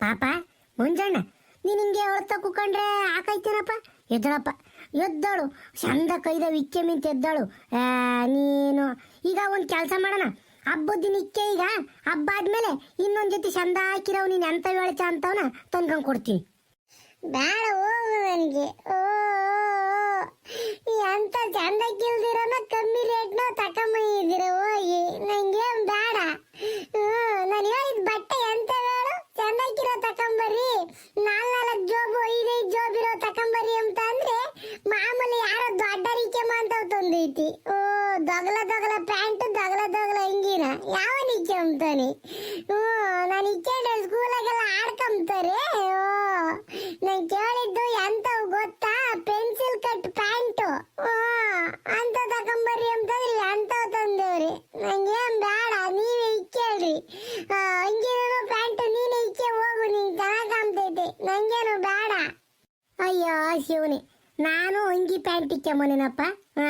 ಪಾಪ, ಮುಂಜಾನೆ ನೀನು ಹಿಂಗೆ ಅಳ್ತಾ ಕುಕೊಂಡ್ರೆ ಹಾಕೈತೇನಪ್ಪ? ಎದ್ದಳಪ್ಪ. ಎದ್ದಳು. ಚಂದ ಕೈದ ವಿಕ್ಕೆ ಮಿಂತ ಎದ್ದಳು. ನೀನು ಈಗ ಒಂದು ಕೆಲಸ ಮಾಡೋಣ. ಹಬ್ಬದ ದಿನ ಇಕ್ಕೆ ಈಗ. ಹಬ್ಬ ಆದ್ಮೇಲೆ ಇನ್ನೊಂದ್ ಜೊತೆ ಚಂದ ಹಾಕಿರೋ ನೀನು ಎಂತ ಹೇಳ್ತ ಅಂತವನ ತಂದ್ಕೊಂಡ್ ಕೊಡ್ತೀನಿ. ಬೇಡ ಹೋಗು ನನಗೆ. ಓ ಎಂತ ಚಂದ ಕಿಲ್ದಿರೋನ ಕಮ್ಮಿ ರೇಟ್ನ ತಕೊಂಬಂದಿದ್ದೀರ ಹೋಗಿ ನಂಗೆ ಬೇಡ ನಾನು ಹೇಳಿದ ಬಟ್ಟೆ ಎಂತ ಹೇಳು ಚಂದಕ್ಕಿರೋ ತಕೊಂಬರ್ರಿ ನಾಲ್ ನಾಲ್ಕು ಜೋಬು ಐದೈದು ಜೋಬ್ ಇರೋ ತಕೊಂಬರ್ರಿ ಅಂತ ಅಂದ್ರೆ ಮಾಮೂಲಿ ಯಾರೋ ದೊಡ್ಡ ರೀಕೆಮ್ಮ ಅಂತ ತಂದೈತಿ ಓ ದೊಗಲ ದೊಗಲ ಪ್ಯಾಂಟ್ ದೊಗಲ ದೊಗಲ ಅಂಗಿನ ಯಾವ ನಿಕ್ಕೆ ಅಂತಾನೆ ಹ್ಞೂ ನಾನು ಇಕ್ಕೊಂಡೆ ಸ್ಕೂಲಾಗೆಲ್ಲ ಆಡ್ಕೊಂತಾರೆ ಓ ನಾನು ಕೇಳಿದ್ದು ಎಂತವು ಗೊತ್ತಾ ಪೆನ್ಸಿಲ್ ಕಟ್ ಪ್ಯಾಂಟು ಅಂತ ತಕೊಂಬರ್ರಿ ಅಂತಂದ್ರೆ ಎಂತವ್ ತಂದೇವ್ರಿ ನಂಗೇನ್ ಬೇಡ ನೀವೇ ಇಕ್ಕೇಳ್ರಿ ಅಂಗಿನೂ ಪ್ಯಾಂಟು ನೀನೇ ಇಕ್ಕೆ ಹೋಗು ನಿಂಗೆ ಚೆನ್ನಾಗ್ ಕಾಣ್ತೈತೆ ನಂಗೇನು ಬೇಡ ಅಯ್ಯೋ, ಶಿವನಿ. ನಾನು ಅಂಗಿ ಪ್ಯಾಂಟ್ ಇಕ್ಕಮ್ಮನೇನಪ್ಪ ಹಾ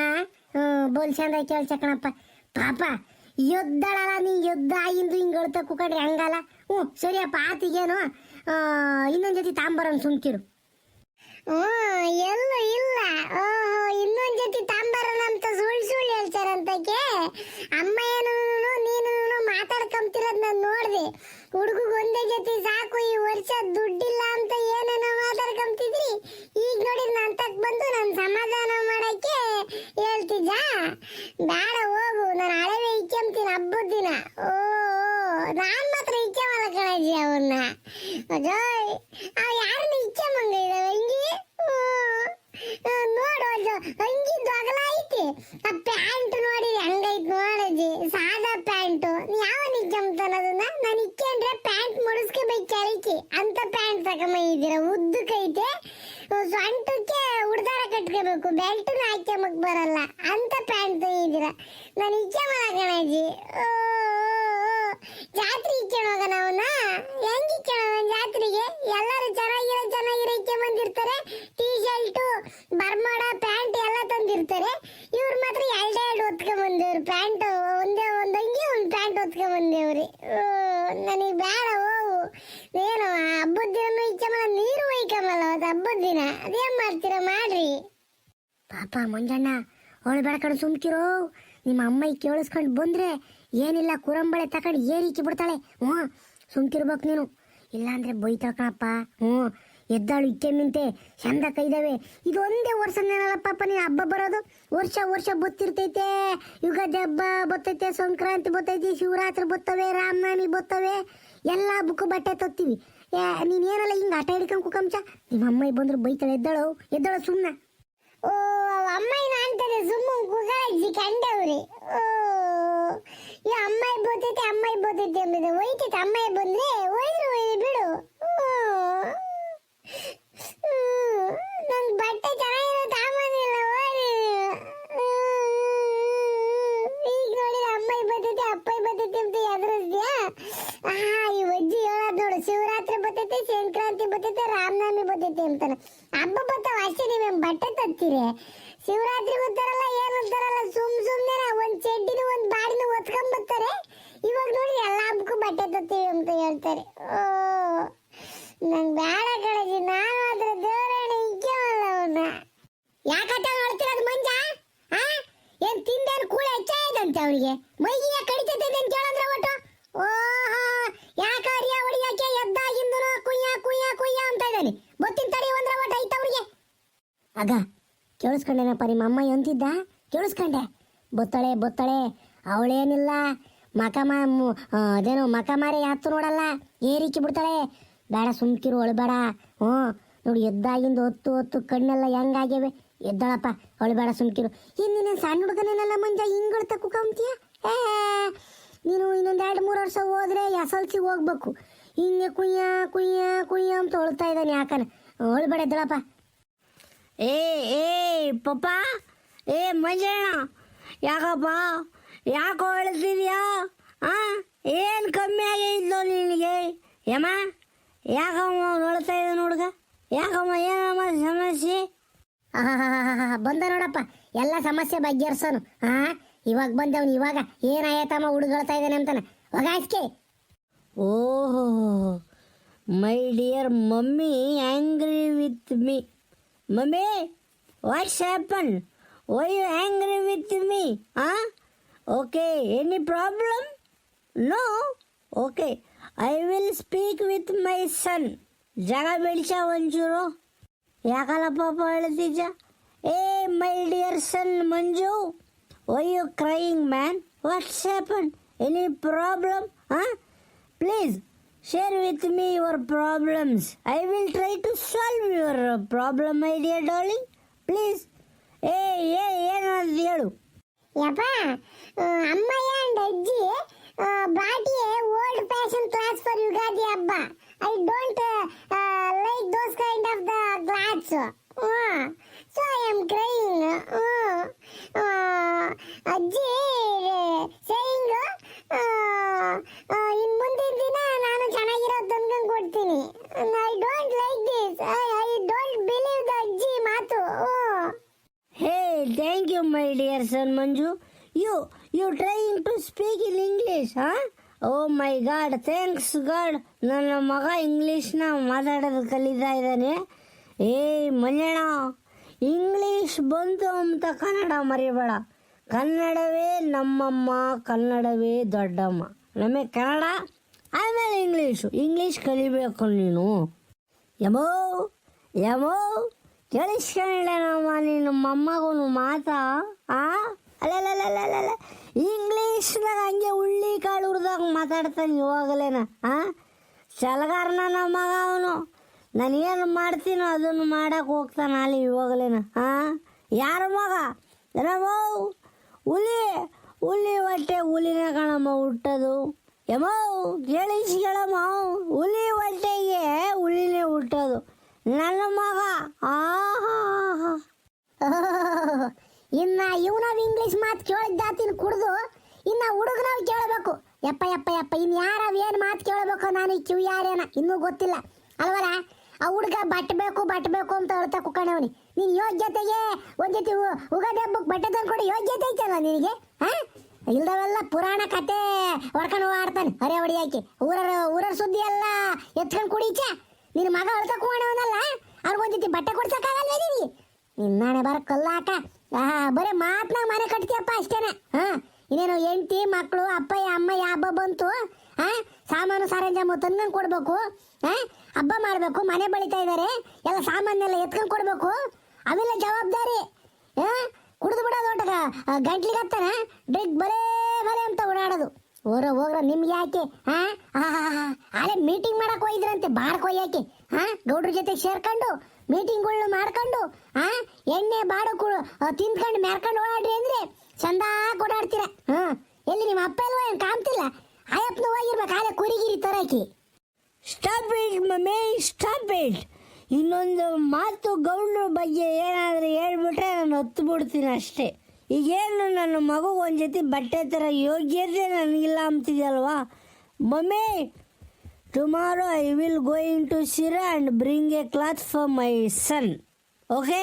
ಹ್ಞೂ, ಬೋಲ್ ಚಂದ ಕೇಳ್ಸಕಣಪ್ಪ ಪಾಪ, ಯುದ್ಧಳಲ್ಲ ನೀ, ಯುದ್ಧ ಇಂದು ಹಿಂಗೆ ಅಳ್ತಾ ಕುಕೊಂಡ್ರೆ ಹಂಗಲ್ಲ. ಹ್ಞೂ ಸರಿಯಪ್ಪ ಆತಿಗೇನು ಇನ್ನೊಂದು ಜೊತೆ ತಾಂಬರನ್ ಸುಮ್ಕಿರು. ಹ್ಮ್ ಎಲ್ಲೂ ಇಲ್ಲ. ಓಹೋ, ಇನ್ನೊಂದ್ ಜೊತೆ ತಾಂಬರನ ಅಂತ ಸುಳ್ಳು ಸುಳ್ಳು ಹೇಳ್ತಾರಂತಕ್ಕೆ? ಅಮ್ಮ ಏನು ನೀನು ಮಾತಾಡ್ಕೊಂತಿರೋದ್ ನಾನು ನೋಡ್ದೆ. ಹುಡುಗಗ್ ಒಂದೇ ಜೊತೆ ಸಾಕು, ಈ ವರ್ಷ ದುಡ್ಡಿಲ್ಲ ಅಂತ ಏನೇನೋ ಮಾತಾಡ್ಕೊಂತಿದ್ರಿ ಈಗ ನೋಡಿ ನಾನ್ ತಕ್ ಬಂದು ನಾನು ಸಮಾಧಾನ ಮಾಡಕ್ಕೆ ಹೇಳ್ತಿದ್ದ ಬೇಡ ಹೋಗು ನಾನು ಹಳವೆ ಇಕ್ಕೊಂತೀನಿ ಹಬ್ಬದ ದಿನ ಓ ನಾನ್ ಮಾತ್ರ ಇಕ್ಕಮಲ್ಲ ಕಣಜಿ ಅವನ್ನ ಅಜಯ್ ಅವ್ ಯಾರನ್ನ ಇಕ್ಕಮಂಗ ಇದಾವೆ ಅಂಗಿ ನೋಡು ಅದು ಅಂಗಿ ದೊಗಲ ಐತಿ ಆ ಪ್ಯಾಂಟ್ ನೋಡಿ ಹಂಗೈತ್ ನೋಡಜಿ ಸಾದಾ ಪ್ಯಾಂಟ್ ಯಾವ ನಿಕ್ಕಂತಾನ ಅದನ್ನ ನಾನು ಇಕ್ಕೊಂಡ್ರೆ ಪ್ಯಾಂಟ್ ಮುಡಿಸ್ಕೋಬೇಕು ಕೆಳಕ್ಕೆ ಪ್ಯಾಂಟ್ ತಗೊಂಬಂದಿದ್ದೀರ ಉದ್ದಕ್ಕೈತೆ ಸೊಂಟಕ್ಕೆ ಉಡ್ದಾರ ಕಟ್ಕೋಬೇಕು, ಬೆಲ್ಟ್ನ ಹಾಕ್ಯಮಕ್ ಬರಲ್ಲ, ಅಂತ ಪ್ಯಾಂಟ್ ತಂದಿದ್ದೀರ ನಾನು ಇಕ್ಕಮಲ್ಲ ಕಣಜಿ ಜಾತ್ರೆ ಇಕ್ಕೋಣ ಅವನ್ನ ಹೆಂಗ್ ಇಕ್ಕೊಂಡು ಜಾತ್ರೆಗೆ? ಎಲ್ಲರೂ ಚೆನ್ನಾಗಿರೋ ಚೆನ್ನಾಗಿರೋ ಇಕ್ಕೆ ಬಂದಿರ್ತಾರೆ. ಟೀ ಶರ್ಟು ಬರ್ಮಾಡ, ಪ್ಯಾಂಟ್ ಎಲ್ಲ ತಂದಿರ್ತಾರೆ. ಇವ್ರು ಮಾತ್ರ ಎರಡೇ ಎರಡು ಹೊತ್ಕೊಂಡ್ ಬಂದೇವ್ರು. ಪ್ಯಾಂಟ್ ಒಂದೇ ಒಂದಂಗೆ ಅಂಗಿ ಒಂದ್ ಪ್ಯಾಂಟ್ ಹೊತ್ಕೊಂಡ್ ಬಂದೇವ್ರಿ. ನನಗೆ ಬೇಡ ಹೋಗು ಏನು ಹಬ್ಬದ ದಿನ ಇಕ್ಕಮಲ್ಲ ನೀರು ಒಯ್ಕಮಲ್ಲ ಅವತ್ತು, ಹಬ್ಬದ ದಿನ. ಅದೇನ್ ಮಾಡ್ತೀರಾ, ಮಾಡ್ರಿ. ಪಾಪ, ಮಂಜಣ್ಣ, ಅವಳು ಬೆಳಕಡೆ ಸುಮ್ಕಿರೋ. ನಿಮ್ಮ ಅಮ್ಮ ಕೇಳಿಸ್ಕೊಂಡು ಬಂದ್ರೆ ಏನಿಲ್ಲ, ಕುರಂಬಳೆ ತಕೊಂಡು ಏರಿಕ್ಕಿ ಬಿಡ್ತಾಳೆ. ಹ್ಞೂ ಸುಮ್ಕಿರ್ಬೇಕು ನೀನು. ಇಲ್ಲಾಂದ್ರೆ ಬೈತಾಳ ಕಣಪ್ಪ. ಹ್ಞೂ ಎದ್ದಾಳು, ಇಕ್ಕೆ ಮಿಂತೆ, ಚಂದ ಕೈದವೆ. ಇದು ಒಂದೇ ವರ್ಷನೇನಲ್ಲ ಪಾಪ ನೀನು ಹಬ್ಬ ಬರೋದು? ವರ್ಷ ವರ್ಷ ಬತ್ತಿರ್ತೈತೆ. ಯುಗಾದಿ ಹಬ್ಬ ಬತ್ತೈತೆ, ಸಂಕ್ರಾಂತಿ ಬತ್ತೈತಿ, ಶಿವರಾತ್ರಿ ಬತ್ತವೆ, ರಾಮನವಮಿ ಬತ್ತವೆ. ಎಲ್ಲ ಬುಕ್ಕು ಬಟ್ಟೆ ತತ್ತೀವಿ. ನೀನೇನಲ್ಲ ಹಿಂಗೆ ಆಟ ಹಿಡ್ಕೊಂಡು ಕುಕಂಚ? ನಿಮ್ಮ ಅಮ್ಮ ಬಂದ್ರು ಬೈತಾಳೆ, ಎದ್ದಾಳು? ಎದ್ದಾಳು ಸುಮ್ಮನೆ ಓ ಅಮ್ಮಾಯಿನ ಅಂತಾರೆ ಸುಮ್ಮ ಕುಗಾಜಿ ಕಂಡವ್ರಿ. ಓ, ಈ ಅಮ್ಮಾಯಿ ಬೋತೈತೆ ಅಮ್ಮಾಯಿ ಬೋತೈತೆ ಎಂಬುದು ಒಯ್ತೈತೆ ಅಮ್ಮಾಯಿ ಬಂದ್ರೆ ಒಯ್ದ್ರು ಒಯ್ದು ಬಿಡು. ನನ್ ಬಟ್ಟೆ ಚೆನ್ನಾಗಿರೋ ತಾಮನಿಲ್ಲ ಓಡಿ ಈಗ ನೋಡಿ ಅಮ್ಮಾಯಿ ಬರ್ತೈತೆ ಅಪ್ಪಾಯಿ ಬರ್ತೈತೆ ಅಂತ ಎದುರಿಸ್ದ್ಯಾ? ಆ, ಈ ಅಜ್ಜಿ ಹೇಳೋದ್ ನೋಡು, ಶಿವರಾತ್ರಿ ಬರ್ತೈತೆ, ಸಂಕ್ರಾಂತಿ ಬರ್ತೈತೆ, ರಾಮನವಮಿ ಬರ್ತೈತೆ ಅಂತಾನೆ. ಹಬ್ಬ ಬರ್ತಾವ ಅಷ್ಟೇ ನೀವೇನ್ ಬಟ್ಟೆ ತತ್ತೀರಿ ಶಿವರಾತ್ರಿ ಬರ್ತಾರಲ್ಲ ಏನು ಅಂತಾರಲ್ಲ ಸುಮ್ ಸುಮ್ನೆ ಒಂದ್ ಚೆಡ್ಡಿನ ಒಂದ್ ಬಾಡಿನ ಒತ್ಕೊಂಡ್ ಬರ್ತಾರೆ. ಇವಾಗ ನೋಡಿ ಎಲ್ಲ ಹಬ್ಬಕ್ಕೂ ಬಟ್ಟೆ ತತ್ತೀವಿ ಅಂತ ಹೇಳ್ತಾರೆ. ಓ. ನಂಗ್ ಬೇಡ ಕಣಜಿ ನಾನು ಅದ್ರ ದೇವರಣ್ಣ ಇಕ್ಕೇವಲ್ಲ ಯಾಕಟ್ಟ ನೋಡ್ತಿರೋದು ಮಂಜ? ಆ? ಏನ್ ತಿಂದೇನು ಕೂಳ ಹೆಚ್ಚಾಯ್ದಂತೆ ಅವನಿಗೆ? ಮೈಗಿಗೆ ಕಡಿತೈತೆ ಅಂತ ಕೇಳಂದ್ರೆ ಒಟ್ಟು? ಓಹೋ, ಯಾಕ ಅರಿಯ ಹೊಡಿಯಕ್ಕೆ ಎದ್ದಾಗಿಂದನು ಕುಯ್ಯ ಕುಯ್ಯ ಕುಯ್ಯ ಅಂತ ಇದ್ದಾನೆ? ಗೊತ್ತಿನ ತಡಿ ಒಂದ್ರ ಒಟ್ಟು ಐತ ಅವ್ರಿಗೆ. ಆಗ ಕೇಳಿಸ್ಕೊಂಡೇನಪ್ಪ ನಿಮ್ಮ ಅಮ್ಮ ಎಂತಿದ್ದ? ಕೇಳಿಸ್ಕೊಂಡೆ. ಬೊತ್ತಳೆ ಬೊತ್ತಳೆ, ಅವಳೇನಿಲ್ಲ. ಮಕ ಅದೇನೋ ಮಕ ಮಾರಿ ನೋಡಲ್ಲ. ಏರಿಕ್ಕಿ ಬಿಡ್ತಾಳೆ. ಬೇಡ, ಸುಮ್ಕಿರು ಅಳ್ಬೇಡ ಹ್ಞೂ, ನೋಡಿ, ಎದ್ದಾಗಿಂದ ಹೊತ್ತು ಹೊತ್ತು ಕಣ್ಣೆಲ್ಲ ಹೆಂಗಾಗ್ಯವೆ? ಎದ್ದಾಳಪ್ಪ ಅಳ್ಬೇಡ ಸುಮ್ಕಿರು. ಇನ್ನು ನೀನು ಸಣ್ಣ ಹುಡುಗನೇನೆಲ್ಲ ಮಂಜ ಹಿಂಗಳ್ತ ಕುಕಂತೀಯ ಏ ನೀನು ಇನ್ನೊಂದು ಎರಡು, ಮೂರು ವರ್ಷ ಹೋದ್ರೆ ಎಸ್ ಎಲ್ ಸಿ ಹೋಗ್ಬೇಕು. ಹಿಂಗೆ ಕುಯ್ಯ ಕುಯ್ಯ ಕುಯ್ಯ ಅಂತ ಹೊಳ್ತಾ ಇದ್ದಾನೆ ಯಾಕನ? ಅಳ್ಬೇಡ ಎದ್ದಳಪ್ಪ. ಏ ಏ, ಪಪ್ಪ, ಏ, ಮಂಜಣ್ಣ, ಯಾಕಪ್ಪ? ಯಾಕೋ ಹೇಳ್ತಿದ್ಯಾ? ಹಾಂ ಏನು ಕಮ್ಮಿ ಆಗಿದ್ಲು ನಿನಗೆ? ಯಮ್ಮ? ಯಾಕಮ್ಮ ನೋಡ್ತಾ ಇದ್ದ ಹುಡುಗ ಯಾಕಮ್ಮ ಏನಮ್ಮ ಸಮಸ್ಯೆ? ಬಂದ ನೋಡಪ್ಪ, ಎಲ್ಲ ಸಮಸ್ಯೆ ಬಗೆಹರ್ಸೋನು. ಹಾ ಇವಾಗ ಬಂದವನು ಇವಾಗ ಏನಾಯ್ತಮ್ಮ ಹುಡುಗಳ್ತಾ ಇದ್ದಾನೆ ಅಂತಾನೆ. ಹೋಗಾಸ್ಕೆ ಓಹೋ my dear mummy angry with me mummy what's happen why you angry with me ah okay any problem no okay I will speak with my son ಜಾಗ ಬೆಳೆಸ ಒಂಚೂರು ಯಾಕಲ್ಲ ಪಾಪ ಹೇಳ್ತಿದ್ದ ಏ my dear son Manju why you crying man what's happen any problem ಹಾಂ please share with me your problems I will try to solve your problem my dear darling please ಏ ಏ ಏನಂತ ಹೇಳು ಯಪ್ಪ ಆ, ಅಮ್ಮಯ್ಯ ಅಂಡ್ ಅಜ್ಜಿ baati old fashion class for Ugadi ಹಬ್ಬ I don't like those kind of the clothes so I am crying ಅಜ್ಜಿ ಸೇಯಿಂಗ್ ಇನ್ ಮುಂದಿನ ದಿನ ನಾನು ಚೆನ್ನಾಗಿರೋದು ತಂದ್ಕೊಂಡು ಕೊಡ್ತೀನಿ I don't like this I don't believe the ಅಜ್ಜಿ ಮಾತು ಹ್ಮ್. Hey thank you my dear son Manju you you trying to speak in English oh my God thanks God ನನ್ನ ಮಗ ಇಂಗ್ಲೀಷ್ನ ಮಾತಾಡೋದು ಕಲಿತಾ ಇದ್ದಾನೆ. ಏ ಮಂಜಣ್ಣ ಇಂಗ್ಲೀಷ್ ಬಂತು ಅಂತ ಕನ್ನಡ ಮರಿಬೇಡ. ಕನ್ನಡವೇ ನಮ್ಮಮ್ಮ, ಕನ್ನಡವೇ ದೊಡ್ಡಮ್ಮ. ನಮಗೆ ಕನ್ನಡ, ಆಮೇಲೆ ಇಂಗ್ಲೀಷು. ಇಂಗ್ಲೀಷ್ ಕಲಿಬೇಕು ನೀನು. ಯಮೋ ಯಮೋ ಕೇಳಿಸ್ಕೊಳ್ಳಮ್ಮ ನೀನು ಮಮ್ಮಗೂ ಮಾತಾ, ಆ? ಅಲ್ಲಲ್ಲ ಇಂಗ್ಲೀಷ್ನಾಗ ಹಂಗೆ ಉಳ್ಳಿ ಕಾಳು ಹುರಿದಾಗ ಮಾತಾಡ್ತಾನೆ ಇವಾಗಲೇನ, ಆ? ಚಲಗಾರನ ನಮ್ಮ ಮಗ ಅವನು. ನಾನು ಏನು ಮಾಡ್ತೀನೋ ಅದನ್ನು ಮಾಡಕ್ಕೆ ಹೋಗ್ತಾನೆ ಅಲ್ಲಿ ಇವಾಗಲೇನ, ಆ? ಯಾರ ಮಗ? ರಮೋ ಹುಲಿ. ಹುಲಿ ಹೊಟ್ಟೆ ಹುಲಿನ ಕಣಮ್ಮ ಹುಟ್ಟೋದು. ಯಮೋ ಕೇಳಿಸ್ಕೊಳ್ಳಮ್ಮ ಹುಲಿ ಹೊಟ್ಟೆಗೆ ಹುಲಿನೇ ಹುಟ್ಟೋದು. ನನ್ನ ಮಗ, ಆಹಾ. ಇನ್ನ ಇವನಾವ್ ಇಂಗ್ಲಿಷ್ ಮಾತು ಕೇಳಿದ್ದಾತಿನ ಕುಡ್ದು ಇನ್ನ ಹುಡುಗನಾವ್ ಕೇಳಬೇಕು. ಯಪ್ಪ ಯಪ್ಪ ಯಪ್ಪ, ಇನ್ ಯಾರ ಏನ್ ಮಾತು ಕೇಳಬೇಕು ನಾನು ಈ ಕಿವಿ ಯಾರೇನ ಇನ್ನೂ ಗೊತ್ತಿಲ್ಲ. ಅಲ್ವಲ್ಲ? ಆ ಹುಡುಗ ಬಟ್ಟಬೇಕು ಬಟ್ಟಬೇಕು ಅಂತ ಹೇಳ್ತಾ ಕುಕ್ಕಣವನಿ ನೀನ್ ಯೋಗ್ಯತೆಗೆ ಒಂದ್ ಜೊತೆ ಉಗಾದಿ ಹಬ್ಬಕ್ಕೆ ಬಟ್ಟೆ ತಂದ್ಕೊಡಿ, ಯೋಗ್ಯತೆ ಐತಲ್ಲ ನಿನಗೆ? ಹಾ? ಇಲ್ದವೆಲ್ಲ ಪುರಾಣ ಕತೆ ಹೊಡ್ಕೊಂಡು ಆಡ್ತಾನೆ ಅರೆ ಹೊಡಿಯಾಕಿ ಊರ ಊರ ಸುದ್ದಿ ಎಲ್ಲ ಎತ್ಕೊಂಡು ಕುಡೀಚ ನಿನ್ ಮಗ ಅಳ್ಕ ಕೂಣವನಲ್ಲ ಅವ್ರಿಗೊಂದ್ ಜೊತೆ ಬಟ್ಟೆ ಕೊಡ್ಸಕ್ಕಾಗಲ್ವೇ ನಿನಗೆ? ನಿನ್ನಾಣೆ ಬರ ಕಲ್ಲಾಕ ಬರೀ ಮಾತ್ನಾಗ ಮನೆ ಕಟ್ತೀಯಪ್ಪ ಅಷ್ಟೇನೆ. ಹಾ ಇನ್ನೇನು ಹೆಂಡತಿ ಮಕ್ಕಳು ಅಪ್ಪಯ್ಯ ಅಮ್ಮ ಹಬ್ಬ ಬಂತು ಹಾ ಸಾಮಾನು ಸರಂಜಾಮು ತಂದ್ಕೊಂಡು ಕೊಡ್ಬೇಕು ಹಾ ಹಬ್ಬ ಮಾಡಬೇಕು, ಮನೆ ಬಳಿತಾ ಇದ್ದಾರೆ ಎಲ್ಲ ಸಾಮಾನೆಲ್ಲ ಎತ್ಕೊಂಡು ಕೊಡ್ಬೇಕು, ಅವೆಲ್ಲ ಜವಾಬ್ದಾರಿ ಹಾ ಕುಡಿದು ಬಿಡೋದು ಒಟ್ಟಾಗ ಗಂಟ್ಲಿಗೆ ಹತ್ತಾನೆ, ಡ್ರಿಗ್ ಬರೇ ಬರೇ ಅಂತ ಓಡಾಡೋದು. ಹೋರ ಹೋಗ್ರ, ನಿಮ್ಗೆ ಯಾಕೆ, ಹಾ? ಅಲ್ಲೇ ಮೀಟಿಂಗ್ ಮಾಡಕ್ ಹೋಗಿದ್ರಂತೆ, ಬಾರ್ಕ್ ಯಾಕೆ, ಹಾ? ಗೌಡ್ರ ಜೊತೆ ಸೇರ್ಕೊಂಡು ಗಳು ಮಾಡ್ಕೊಂಡು, ಹಾ? ಎಣ್ಣೆ, ಬಾಡು ತಿಂದ್ಕೊಂಡು ಮ್ಯಾರ್ಕೊಂಡು ಓಡಾಡ್ರಿ ಅಂದ್ರೆ ಚಂದ ಓಡಾಡ್ತೀರ, ಹಾ? ಎಲ್ಲಿ ನಿಮ್ಮ ಅಪ್ಪ ಇಲ್ವಾ ಏನ್ ಕಾಮ್ತಿಲ್ಲ ಆಯಪ್ಪನ ಹೋಗಿರ್ಬೇಕು, ಆಲೆ ಕುರಿಗಿರಿ ತರಕಿ. Stop it mummy stop it ಇನ್ನೊಂದು ಮಾತು ಗೌಡ್ರ ಬಗ್ಗೆ ಏನಾದರೂ ಹೇಳ್ಬಿಟ್ರೆ ನಾನು ಹೊತ್ತು ಬಿಡ್ತೀನಿ ಅಷ್ಟೇ. ಈಗೇನು ನನ್ನ ಮಗು ಒಂದು ಜೊತೆ ಬಟ್ಟೆ ಥರ ಯೋಗ್ಯತೆ ನನಗಿಲ್ಲ ಅಂತಿದೆಯಲ್ವಾ mummy tomorrow I will going to Sira and bring a cloth for my son okay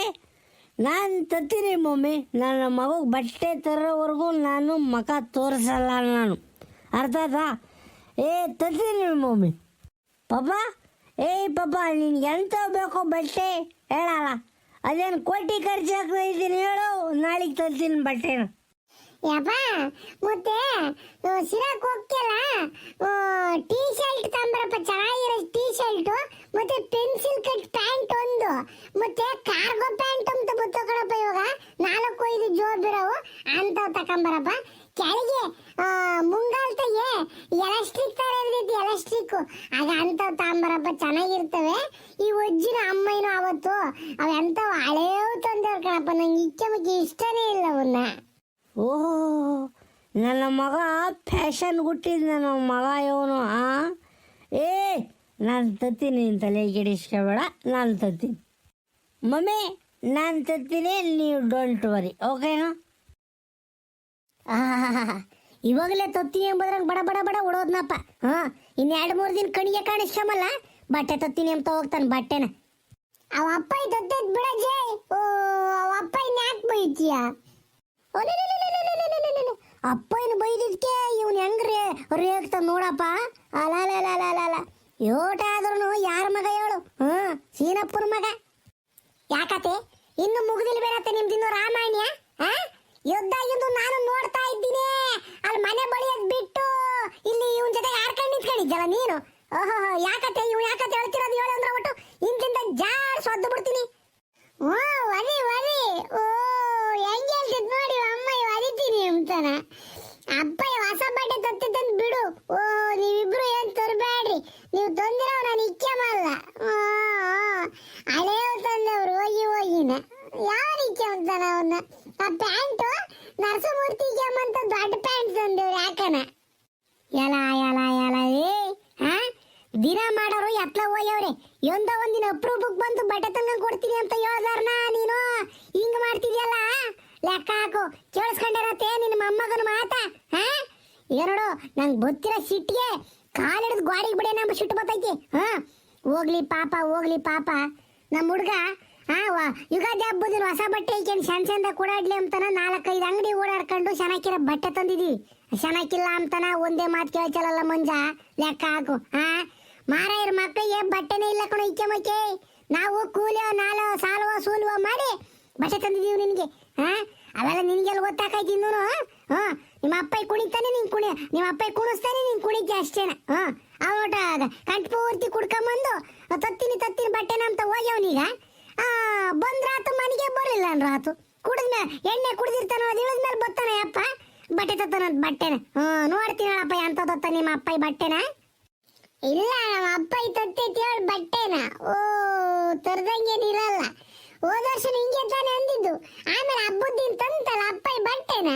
ನಾನು ತತ್ತೀನಿ ಮಮ್ಮಿ ನನ್ನ ಮಗುಗೆ ಬಟ್ಟೆ ತರೋವರೆಗೂ ನಾನು ಮಗ ತೋರಿಸಲ್ಲ ನಾನು. ಅರ್ಥ ಆಯ್ತಾ? ಏ ತತ್ತೀನಿ ಮಮ್ಮಿ ಪಾಪ? ಏಯ್ ಪಾಪ, ನಿನ್ಗೆ ಎಂತ ಬೇಕೋ ಬಟ್ಟೆ ಹೇಳಲ್ಲ. ಅದೇನು ಕೋಟಿ ಖರ್ಚು ಹಾಕ್ತಿದ್ದೀನಿ ಹೇಳು. ನಾಳೆಗೆ ತರ್ತೀನಿ ಬಟ್ಟೆ ಯಪ್ಪ, ಮತ್ತೆ ಸಿರಾಕ್ ಹೋಗ್ತಿಲ್ಲ ಟೀ ಶರ್ಟ್ ತಂಬರಪ್ಪ ಚೆನ್ನಾಗಿರೋ ಟೀ ಶರ್ಟ್ ಮತ್ತೆ ಪೆನ್ಸಿಲ್ ಕಟ್ ಪ್ಯಾಂಟ್ ಒಂದು. ಮತ್ತೆ ಕಾರ್ಗೋ ಪ್ಯಾಂಟ್ ಅಂತ ಬರ್ತಕಳಪ್ಪ ಇವಾಗ. ನಾಲ್ಕು, ಐದು ಜೋಬ್ ಅಂತ ತಕೊಂಬರಪ್ಪ. ಕೆಳಗೆ ಮುಂಗಾಲ್ತಾಗೆ ಎಲ್ಲ ಎಲಾಸ್ಟಿಕ್ ಆಗ ಅಂಥವು ತಾಂಬರಪ್ಪ, ಚೆನ್ನಾಗಿರ್ತವೆ. ಈ ಒಜ್ಜಿನ ಅಮ್ಮಯ್ಯನು ಅವತ್ತು ಅವೆಂಥವು ಹಳೆಯವು ತಂದವ್ರು ಕಣಪ್ಪ, ನಂಗೆ ಇಚ್ಛೆ ಇಷ್ಟನೇ ಇಲ್ಲ ಅವನ್ನ. ಓಹೋ, ನನ್ನ ಮಗ ಫ್ಯಾಷನ್ ಗುಟ್ಟಿದ ನನ್ನ ಮಗ ಇವನು, ಆ? ಏ, ನಾನು ತತ್ತೀನಿ ತಲೆ ಕೆಡಿಸ್ಕೋಬೇಡ, ನಾನು ತತ್ತೀನಿ. ಮಮ್ಮಿ, ನಾನು ತತ್ತೀನಿ, ನೀವು ಡೋಂಟ್ ವರಿ ಓಕೆನಾ ಇವಾಗಲೇ ತತ್ತಿ ಎಂಬುದ್ರಂಗೆ ಬಡ ಬಡ ಬಡ ಉಡೋದ್ನಪ್ಪ ಹಾ? ಇನ್ ಎರಡು ಮೂರು ದಿನ ಕಣಿಗೆ ಕಾಣಿಸ್ಕಮಲ್ಲ ಬಟ್ಟೆ ತತ್ತೀನಿ ಅಂತ ಹೋಗ್ತಾನೆ ಬಟ್ಟೆನ. ಅವ ಅಪ್ಪ ಇದ್ದದ್ ಬಿಡಜೆ ಓ, ಅವ ಅಪ್ಪ ಇನ್ ಯಾಕೆ ಬೈತೀಯ ಅಪ್ಪ ಏನು ಬೈದಿದ್ಕೆ? ಇವನ್ ಹೆಂಗ್ ರೇ ರೇಗ್ತಾನ ನೋಡಪ್ಪ ಅಲ ಯೋಟ ಆದ್ರೂ ಯಾರ್ ಮಗ ಯಾಕತೆ? ಇನ್ನು ಮುಗಿದಿಲ್ ಬೇರತ್ತೆ ನಿಮ್ದಿನ್ನು ರಾಮಾಯಣ? ಯುದ್ಧ ಇದು ನಾನು ನೋಡ್ತಾ ಇದ್ದೀನಿ. ಅಲ್ಲಿ ಮನೆ ಬಳಿಯದ್ ಬಿಟ್ಟು ಇಲ್ಲಿ ಇವನ್ ಜೊತೆ ಆಡ್ಕೊಂಡು ನಿಂತ್ಕೊಂಡಿದ್ದಲ್ಲ ನೀನು? ಓಹೋ ಯಾಕತೆ ಇವ್ ಯಾಕತೆ ಹೇಳ್ತಿರೋದು ಹೇಳು ಅಂದ್ರೆ ಒಟ್ಟು ಇಂತಿಂದ ಜಾಡ್ ಸೊದ್ದು ಬಿಡ್ತೀನಿ. ಓ ವರಿ ವರಿ ಓ, ಹೆಂಗೆ ಹೇಳ್ತಿದ್ ನೋಡಿ, ಅಮ್ಮ ಒರಿತೀನಿ ಅಂತಾನ ಅಪ್ಪ ಹೊಸ ಬಟ್ಟೆ ತತ್ತಿದ್ದಂತ ಬಿಡು ಓ ನೀವಿಬ್ರು ಏನ್ ತರಬೇಡ್ರಿ ನೀವು ತಂದಿರೋ ನಾನು ಇಚ್ಛೆ ಮಾಡಲ್ಲ ಹಳೆಯ ತಂದವ್ರು ಹೋಗಿ ಹೋಗಿನ ಯಾವ ಇಚ್ಛೆ ಅಂತಾನ ಅವನ್ನ ಆ ಪ್ಯಾಂಟು ನರಸಮೂರ್ತಿಗೆ ಅಂತ ದೊಡ್ಡ ಪ್ಯಾಂಟ್ ತಂದವ್ರು ಯಾಕನ ಎಲ ಎಲ ಎಲ ಏ ಹಾ ದಿನ ಮಾಡೋರು ಎತ್ಲ ಹೋಯವ್ರೆ ಎಂದ ಒಂದಿನ ಅಪ್ರೂಪಕ್ಕೆ ಬಂದು ಬಟ್ಟೆ ತಂಗ ಕೊಡ್ತೀನಿ ಅಂತ ಹೇಳ್ದಾರ್ನ ನೀನು? ಹಿಂಗ್ ಮಾಡ್ತಿದ್ಯಲ್ಲ? ಲೆಕ್ಕ ಹಾಕು. ಕೇಳಿಸ್ಕೊಂಡಿರತ್ತೆ ನಿನ್ನ ಮೊಮ್ಮಗನ ಮಾತ? ಹಾ? ಏನೋಡು ನಂಗೆ ಗೊತ್ತಿರೋ ಸಿಟ್ಟಿಗೆ ಕಾಲಿಡಿದ್ ಗಾಡಿಗೆ ಬಿಡಿ ನಮ್ಮ ಸಿಟ್ಟು ಬತ್ತೈತಿ ಹಾ? ಹೋಗ್ಲಿ ಪಾಪ ಹೋಗ್ಲಿ ಪಾಪ. ನಮ್ಮ ಹುಡುಗ ಹಾ ಯುಗಾದಿ ಹಬ್ಬದಿನ ಹೊಸ ಬಟ್ಟೆ ಐಕೆ ಸಣ್ಣ ಸಣ್ಣ ಕೂಡಾಡ್ಲಿ ಅಂತಾನ ನಾಲ್ಕೈದು ಅಂಗಡಿ ಓಡಾಡ್ಕೊಂಡು ಚೆನ್ನಾಗಿರೋ ಬಟ್ಟೆ ತಂದಿದ್ದೀವಿ ಚೆನ್ನಾಗಿಲ್ಲ ಅಂತಾನ ಒಂದೇ ಮಾತು ಕೇಳ್ಚಲಲ್ಲ ಮಂಜ? ಲೆಕ್ಕ ಹಾಕು. ಹಾ? ಮಾರಾಯರ ಮಕ್ಕಳಿಗೆ ಬಟ್ಟೆನೇ ಇಲ್ಲ ಕಣೋ ಇಕ್ಕೆ ಮಕ್ಕೆ ನಾವು ಕೂಲಿಯೋ ನಾಲೋ ಸಾಲವೋ ಸೂಲುವೋ ಮಾಡಿ ಬಟ್ಟೆ ತಂದಿದ್ದೀವಿ ನಿನಗೆ ಹಾ ಅವೆಲ್ಲ ನಿನಗೆಲ್ಲ ಗೊತ್ತಾಕೈತಿ ಇನ್ನೂ ಹಾ, ನಿಮ್ಮ ಅಪ್ಪ ಕುಣಿತಾನೆ ನಿನ್ ಕುಣಿ, ನಿಮ್ಮ ಅಪ್ಪ ಕುಣಿಸ್ತಾನೆ ನಿನ್ ಕುಣಿಕೆ ಅಷ್ಟೇನ, ಹಾ? ಅವಟ ಕಂಠ ಪೂರ್ತಿ ಕುಡ್ಕೊಂಬಂದು ತತ್ತೀನಿ ತತ್ತಿನ ಬಟ್ಟೆನ ಅಂತ ಹೋಗ್ಯವನೀಗ ಬಂದ್ರಾತು ಮನೆಗೆ ಬರಲಿಲ್ಲ ಅನ್ರಾತು. ಕುಡಿದ್ಮೇ, ಎಣ್ಣೆ ಕುಡಿದಿರ್ತಾನ ಅದು ಇಳಿದ್ಮೇಲೆ ಬತ್ತಾನೆ, ಅಪ್ಪ. ಬಟ್ಟೆ ತತ್ತಾನ ಬಟ್ಟೆನ ಹ್ಮ್ ನೋಡ್ತೀನಿ ಅಪ್ಪ ಎಂತ ತತ್ತ ನಿಮ್ಮ ಅಪ್ಪ ಈ ಬಟ್ಟೆನ. ಇಲ್ಲ, ನಮ್ಮ ಅಪ್ಪ ಇತ್ತೈತಿ ಹೇಳಿ ಬಟ್ಟೆನ. ಓ ತರದಂಗೇನು ಇರಲ್ಲ. ಹೋದ ವರ್ಷ ಹಿಂಗೆ ತಾನೆ ಅಂದಿದ್ದು. ಆಮೇಲೆ ಹಬ್ಬದ ತಂತಲ್ಲ, ಅಪ್ಪ ಈ ಬಟ್ಟೆನ?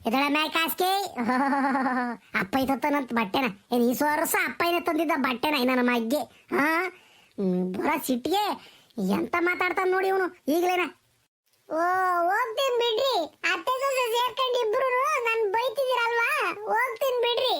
ಇದಳ ಮ್ಯಾಕ್ ಹಾಸ್ಕಿ ಅಪ್ಪ ಇತ್ತಂತ ಬಟ್ಟೆನ. ಏನು ಈ ವರ್ಷ ಅಪ್ಪಯ್ಯನ ತಂದಿದ್ದ ಬಟ್ಟೆನ ಇನ್ನ ನಮ್ಮ ಅಗ್ಗೆ? ಹಾ? ಬರ ಸಿಟ್ಟಿಗೆ ಎಂತ ಮಾತಾಡ್ತಾನ ನೋಡಿ ಇವನು, ಈಗಲೇನ. ಓ, ಹೋಗ್ತೀನಿ ಬಿಡ್ರಿ. ಅತ್ತೆ ಜೊತೆ ಸೇರ್ಕೊಂಡು ಇಬ್ರು ನನ್ ಬೈತಿದ್ದೀರಲ್ವಾ? ಹೋಗ್ತೀನಿ ಬಿಡ್ರಿ.